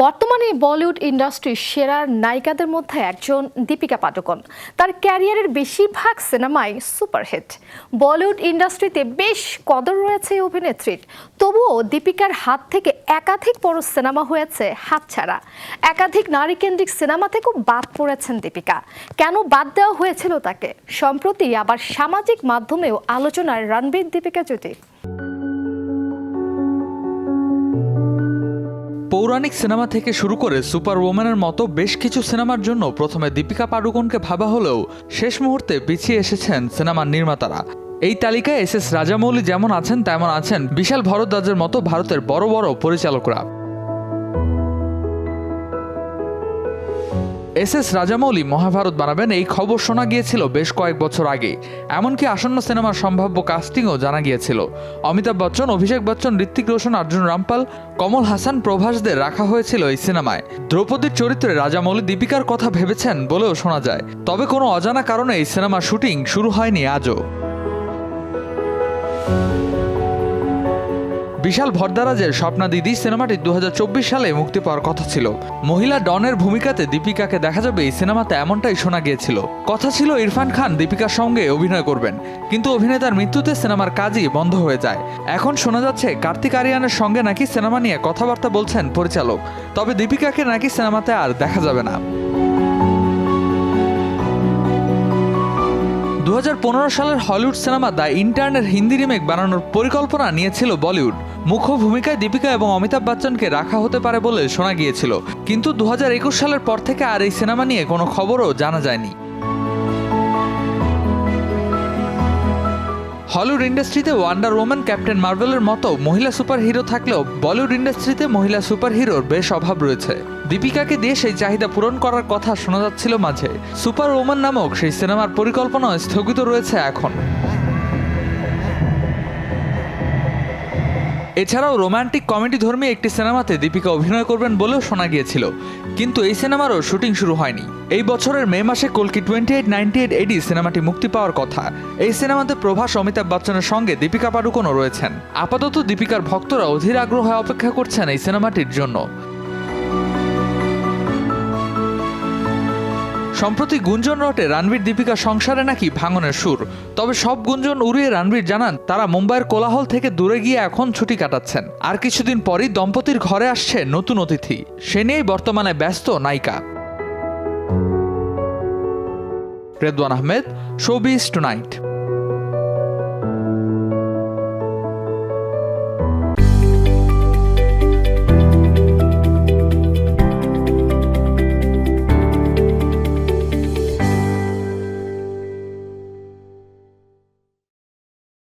বর্তমানে বলিউড ইন্ডাস্ট্রির সেরা নায়িকাদের মধ্যে একজন দীপিকা পাডুকোন। তার ক্যারিয়ারের বেশিরভাগ সিনেমাই সুপারহিট। বলিউড ইন্ডাস্ট্রিতে বেশ কদর রয়েছে অভিনেত্রীর। তবুও দীপিকার হাত থেকে একাধিক বড় সিনেমা হয়েছে হাতছাড়া। একাধিক নারীকেন্দ্রিক সিনেমা থেকেও বাদ পড়েছেন দীপিকা। কেন বাদ দেওয়া হয়েছিল তাকে? সম্প্রতি আবার সামাজিক মাধ্যমেও আলোচনায় রণবীর দীপিকা জুটি পৌরাণিক সিনেমা থেকে শুরু করে সুপার ওম্যানের মতো বেশ কিছু সিনেমার জন্য প্রথমে দীপিকা পাডুকোনকে ভাবা হলেও শেষ মুহূর্তে পিছিয়ে এসেছেন সিনেমার নির্মাতারা। এই তালিকায় এস এস রাজামৌলি যেমন আছেন, তেমন আছেন বিশাল ভরদ্বাজের মতো ভারতের বড় বড় পরিচালকরা। এস এস রাজামৌলি মহাভারত বানাবেন এই খবর শোনা গিয়েছিল বেশ কয়েক বছর আগে। এমনকি আসন্ন সিনেমার সম্ভাব্য কাস্টিংও জানা গিয়েছিল। অমিতাভ বচ্চন, অভিষেক বচ্চন ঋত্বিক রোশন, অর্জুন রামপাল, কমল হাসান, প্রভাসদের রাখা হয়েছিল এই সিনেমায়। দ্রৌপদীর চরিত্রে রাজামৌলি দীপিকার কথা ভেবেছেন বলেও শোনা যায়। তবে কোনো অজানা কারণে এই সিনেমার শুটিং শুরু হয়নি আজও। বিশাল ভরদারাজের স্বপ্না দিদি সিনেমাটি দু হাজার চব্বিশ সালে মুক্তি পাওয়ার কথা ছিল। মহিলা ডনের ভূমিকাতে দীপিকাকে দেখা যাবে এই সিনেমাতে এমনটাই শোনা গিয়েছিল। কথা ছিল, ইরফান খান দীপিকার সঙ্গে অভিনয় করবেন, কিন্তু অভিনেতার মৃত্যুতে সিনেমার কাজই বন্ধ হয়ে যায়। এখন শোনা যাচ্ছে, কার্তিক আরিয়ানের সঙ্গে নাকি সিনেমা নিয়ে কথাবার্তা বলছেন পরিচালক, তবে দীপিকাকে নাকি সিনেমাতে আর দেখা যাবে না। দু হাজার পনেরো সালের হলিউড সিনেমা দ্য ইন্টার্নের হিন্দি রিমেক বানানোর পরিকল্পনা নিয়েছিল বলিউড। মুখ্য ভূমিকায় দীপিকা এবং অমিতাভ বচ্চনকে রাখা হতে পারে বলে শোনা গিয়েছিল। কিন্তু দু হাজার একুশ সালের পর থেকে আর এই সিনেমা নিয়ে কোনো খবরও জানা যায়নি। হলিউড ইন্ডাস্ট্রিতে ওয়ান্ডার ওম্যান ক্যাপ্টেন মার্ভেলের মতো মহিলা সুপার হিরো থাকলেও বলিউড ইন্ডাস্ট্রিতে মহিলা সুপার হিরোর বেশ অভাব রয়েছে। দীপিকাকে দিয়ে সেই চাহিদা পূরণ করার কথা শোনা যাচ্ছিল মাঝে। সুপার ওম্যান নামক সেই সিনেমার পরিকল্পনা স্থগিত রয়েছে এখন। এছাড়াও রোমান্টিক কমেডি ধর্মী একটি সিনেমাতে দীপিকা অভিনয় করবেন বলেও শোনা গিয়েছিল। কিন্তু এই সিনেমারও শুটিং শুরু হয়নি। এই বছরের মে মাসে কলকি twenty eight ninety eight AD সিনেমাটি মুক্তি পাওয়ার কথা। এই সিনেমাতে প্রভাস অমিতাভ বচ্চনের সঙ্গে দীপিকা পাডুকোনও রয়েছেন। আপাতত দীপিকার ভক্তরা অধীর আগ্রহে অপেক্ষা করছেন এই সিনেমাটির জন্য। সম্প্রতি গুঞ্জন রটে রানবীর দীপিকা সংসারে নাকি ভাঙনের সুর। তবে সব গুঞ্জন উড়িয়ে রানবীর জানান, তারা মুম্বাইয়ের কোলাহল থেকে দূরে গিয়ে এখন ছুটি কাটাচ্ছেন। আর কিছুদিন পরই দম্পতির ঘরে আসছে নতুন অতিথি। সে নিয়েই বর্তমানে ব্যস্ত নায়িকা। Redwan Ahmed showbiz tonight.